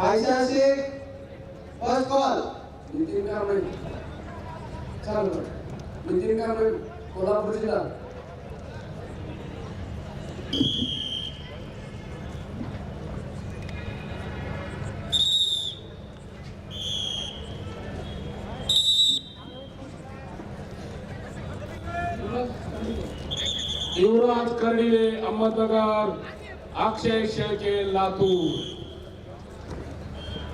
Ayesha Shaikh first call Nitin Kamble चालू नितीन कांबळे कोल्हापूर जिल्हा. युवराज कर्डिले अहमदनगर अक्षय शेळके लातूर.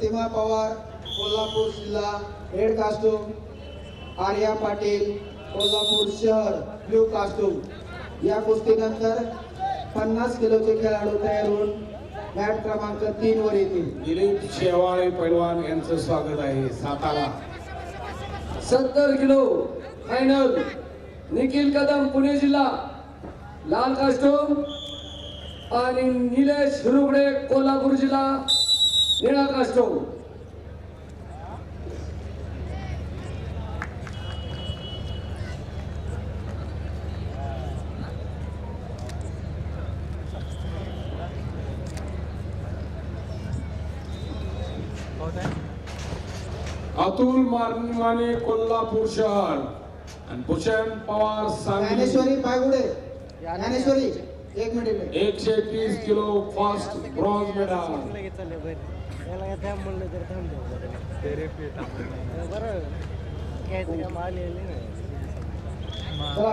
प्रतिमा पवार कोल्हापूर जिल्हा रेड कास्टूम आर्या पाटील कोल्हापूर शहर ब्ल्यू कास्टूम. या कुस्तीनंतर पन्नास किलोचे खेळाडू तयार होऊन मॅट क्रमांक तीन वर येतील. दिलीप शेवाळे पैलवान यांचं स्वागत आहे सातारा. सत्तर किलो फायनल निखिल कदम पुणे जिल्हा. लाल कास्टूम आणि निलेश रुगडे कोल्हापूर जिल्हा. निळा चौक अतुल माने कोल्हापूर शहर. आणि भूषण पवार सांगली. ज्ञानेश्वरी पायगुडे ज्ञानेश्वरी. एकशे तीस kilo fast bronze medal.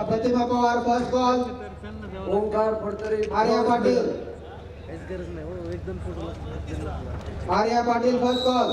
Pratima Pawar first call Omkar Phadtare. Arya Patil. काहीच गरज नाही. हो आर्या पाटील फर्स्ट कॉल